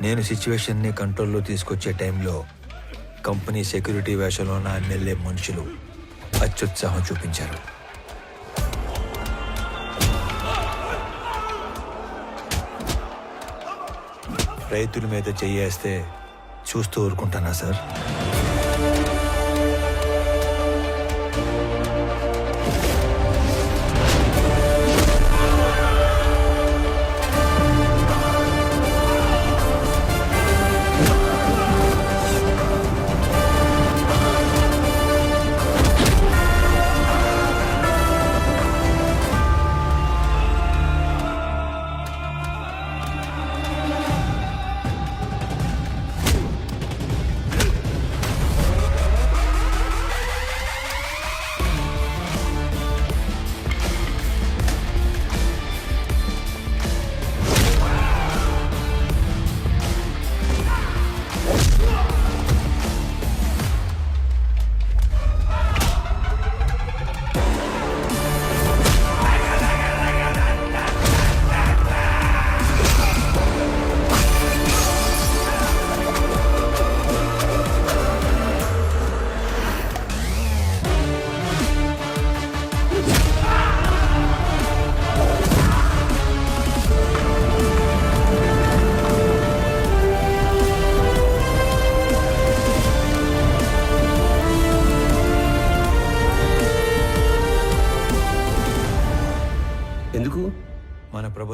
నేను సిచ్యువేషన్ని కంట్రోల్లో తీసుకొచ్చే టైంలో కంపెనీ సెక్యూరిటీ వేషంలో నా ఎమ్మెల్యే మనుషులు అత్యుత్సాహం చూపించారు. రైతుల మీద చెయ్యేస్తే చూస్తూ ఊరుకుంటానా సార్?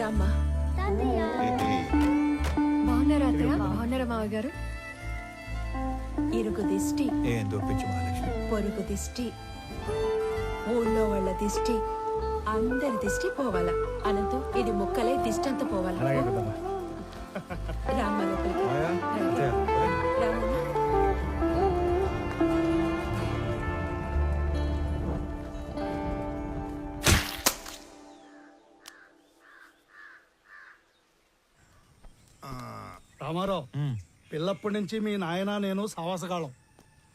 రామ్మా బాగున్నారా అత్తయ్య బాగున్నారా మావ గారు ఇరుగు దిష్టి. ఏం దొప్పించు మహాలక్ష్మి? పొరుగు దిష్టి. ఊళ్ళో వాళ్ళ దిష్టి. అందరి దిష్టి పోవాలా. అనంతం ఇది ముక్కలే దిష్టి అంతా పోవాలా. రామారావు. పిల్లప్పటి నుంచి మీ నాయన నేను సావాసగాళం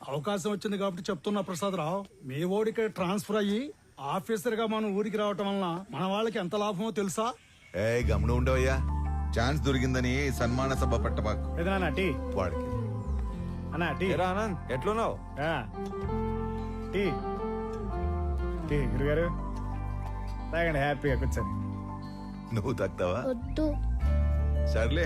అవకాశం వచ్చింది కాబట్టి చెప్తున్నా ప్రసాదరావు మీ ఓడికి ట్రాన్స్ఫర్ అయ్యి ఆఫీసర్గా మన ఊరికి రావటం వలన మన వాళ్ళకి ఎంత లాభమో తెలుసా? ఏ గమనం ఉండవయ్యా ఛాన్స్ దొరికిందని సన్మాన సభ పెట్టబాకు. ఏదైనా టీ? వాడికి. అన్నా టీ? ఏరా ఆనంద్ ఎట్లున్నావు? ఆ. టీ? టీ గురుగారు. తాగండి హ్యాపీగా కూర్చొని నువ్వు తక్కువా వద్దు. సర్లే.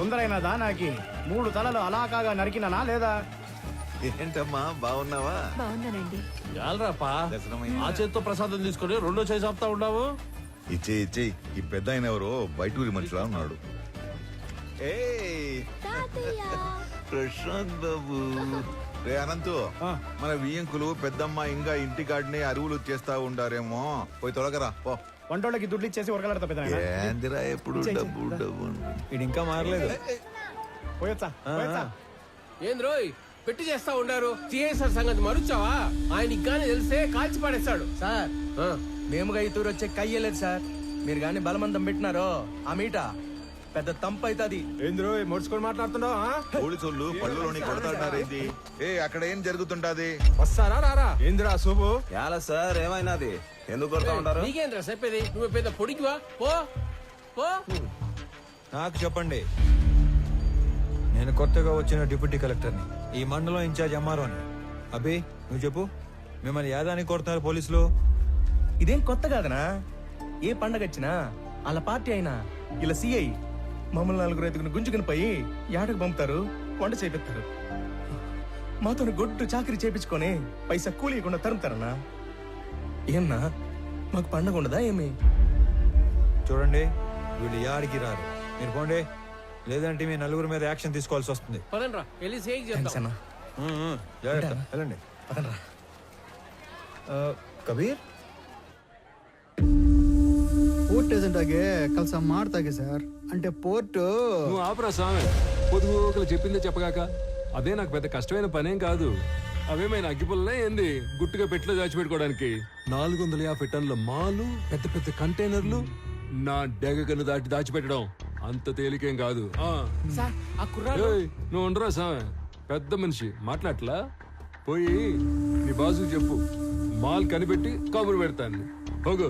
తొందరైనదా నాకి మూడు తలలు అలా కాగా నరికినానా లేదా? ఏంటమ్మా బాగున్నావా? బాగున్నానండి. చాలరాపా దర్శనమైందా? ఆ చేత్తో ప్రసాదం తీసుకొని రెండో చేసి ఆపుతా ఉన్నావు? ఇచ్చే ఇచ్చే ఈ పెద్ద ఆయన ఎవరో బయటూరి మనిషిలా ఉన్నాడు. ప్రశాంత్ బాబు. రే అనంతు మన వియ్యంకులు పెద్దమ్మ ఇంకా ఇంటికాడిని అరువులు చేస్తా ఉండారేమో. పోయి తొలగరా పో. వంటోళ్ళకి దుడ్లు ఇచ్చేసి ఉరకలాడతా పెద్ద ఏందిరా ఎప్పుడు డబ్బు డబ్బు ఇది ఇంకా మారలేదు. పోయొచ్చా? పోయొచ్చా? ఏంద్రోయ్ పెట్టి చేస్తా ఉండారు. సిఐసార్ సంగతి మరుచావా? ఆయనకి గాని తెలిస్తే కాల్చి పడేస్తాడు. సార్ ఆ, మేముగా ఈ తూరు వచ్చే కయ్యలేదు సార్. మీరు గాని బలమందం పెట్టినారో? ఆ మీట? పెద్ద తంపు అవుతుంది. ఏంద్రో మొడుచుకొని మాట్లాడుతున్నావు? పోలీసులు పళ్ళులోని కొడతాడారేంది? ఏ అక్కడ ఏం జరుగుతుంటాది వస్తారా రారా? ఏందిరా శుభు ఎలా సార్ ఏమైనాది? ఎందుకు కొడతా ఉంటారు? నీకేంద్రా చెప్పేది? నువ్వు పెద్ద పొడికివా? పో. పో. నాకు చెప్పండి. నేను కొత్తగా వచ్చిన డిప్యూటీ కలెక్టర్ని ఈ మండలం ఇన్ఛార్జ్ ఎంఆర్ఓని. అభి నువ్వు చెప్పు. మిమ్మల్ని యాదానికి కొడుతున్నారు పోలీసులు. ఇదేం కొత్త కాదనా? ఏ పండగ వచ్చినా వాళ్ళ పార్టీ అయినా ఇలా సిఐ మమ్మల్ని నలుగురు ఎదుగుని గుంజుకుని పోయి యాడకు పంపుతారు వంట చేపిస్తారు మాతో గొడ్డు చాకరీ చేపించుకొని పైసా కూలీయకుండా తరుముతారన్నా? ఏమన్నా మాకు పండగ ఉండదా ఏమి? చూడండి వీళ్ళు యాడికి రారు. మీరు పోండి. లేదంటే మీ నలుగురు మీద యాక్షన్ తీసుకోవాల్సి వస్తుంది. పదండ్రా వెళ్ళి సేక్ థ్యాంక్స్ చేద్దాం అన్నా. ఉమ్, ఉమ్, జాగ్రత్త. వెళ్ళండి. పదండ్రా. కబీర్? ಪೋರ್ಟ್ ಏಜೆಂಟ್ ಆಗಿ ಕೆಲಸ ಮಾಡ್ತಾಗೆ ಸರ್ అంటే పోర్టు నువ్వు ఆపరా స్వామి పొదుగు ఒకరు చెప్పిందే చెప్పగాక అదే నాకు పెద్ద కష్టమైన పనేం కాదు అవేమైనా అగ్గిపుల్లనే ఏంది గుట్టుగా పెట్టిలో దాచిపెట్టుకోవడానికి నాలుగు వందల యాభై టన్నుల మాలు పెద్ద పెద్ద కంటైనర్లు నా డెగ కన్ను దాటి దాచిపెట్టడం అంత తేలికేం కాదు ఆ. సార్ ఆ కుర్రాడు ఏయ్, నువ్వు ఉండరా సామె పెద్ద మనిషి మాట్లాడలా పోయి నీ బాసు చెప్పు మాల్ కనిపెట్టి కబురు పెడతాను పోగు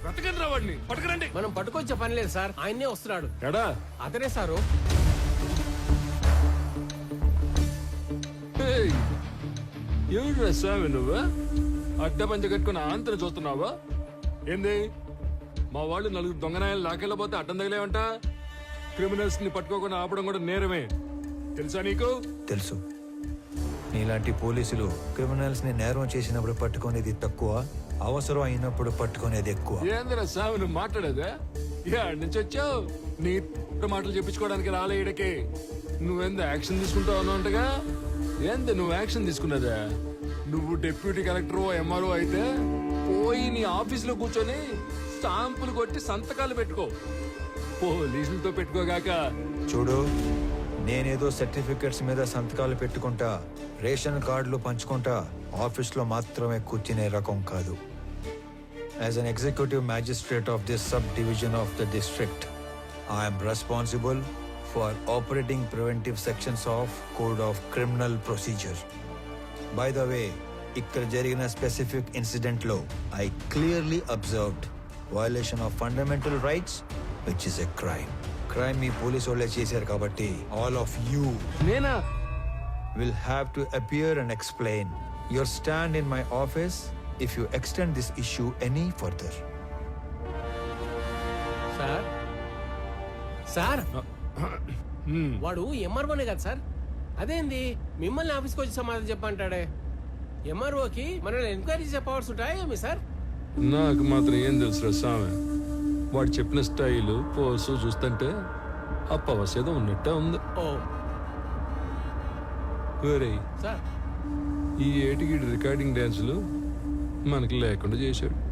బ్రతకండి పట్టుకురండి. మనం పట్టుకొచ్చే పని లేదు సార్. ఆయన్నే వస్తున్నాడు. ఎడా? అతనే సారు. స్వామి నువ్వు? అడ్డ పంచ కట్టుకుని ఆంతను చూస్తున్నావా? ఏంది? మా వాళ్ళు నలుగురు దొంగనాయాలు లాకెళ్ళబోతే అడ్డం తగిలేవంట? క్రిమినల్స్ని పట్టుకోకుండా ఆపడం కూడా నేరమే. తెలుసా నీకు? తెలుసు. నీలాంటి పోలీసులు క్రిమినల్స్ని నేరం చేసినప్పుడు పట్టుకునేది తక్కువ. అవసరం అయినప్పుడు పట్టుకునేది ఎక్కువ. ఏందిరా సామి నువ్వు మాట్లాడేదా? యాడ్ నుంచి వచ్చావు నీ మాటలు చెప్పించుకోవడానికి రాలే ఈడకి. నువ్వెంత యాక్షన్ తీసుకుంటావు అన్నట్టుగా ఏంది నువ్వు యాక్షన్ తీసుకున్నదా? నువ్వు డిప్యూటీ కలెక్టర్ ఎంఆర్ఓ అయితే పోయి నీ ఆఫీసులో కూర్చొని స్టాంపులు కొట్టి సంతకాలు పెట్టుకో. పోలీసులతో పెట్టుకోగాక. చూడు నేనేదో సర్టిఫికెట్స్ మీద సంతకాలు పెట్టుకుంటా రేషన్ కార్డులు పంచుకుంటా ఆఫీస్లో మాత్రమే కూర్చునే రకం కాదు. As an executive magistrate of this subdivision of the district I'm responsible for operating preventive sections of code of criminal procedure by the way ఇక్కడ జరిగిన specific ఇన్సిడెంట్లో I clearly observed violation of fundamental rights which is a crime crime me police వాళ్ళే చేశారు కాబట్టి all of you నేనా? Will have to appear and explain your stand in my office if you extend this issue any further. Sir? Sir? వాడు ఎంఆర్ఓనే కదా sir? అదేంది? మిమ్మల్ని ఆఫీస్కి వచ్చి సమాధానం చెప్పంటాడే ఎంఆర్ఓకి మనల్ని ఎంక్వైరీ చెప్పవలసి ఉంటాయా ఏమి సార్? నాకు మాత్రం ఏం తెలుసు స్వామి వాడు చెప్పిన స్టైలు పోసు చూస్తుంటే ఏదో ఉన్నట్టే ఉంది. ఓ. వేరే సార్. ఈ ఏటికి రికార్డింగ్ డ్యాన్సులు మనకి లేకుండా చేశాడు.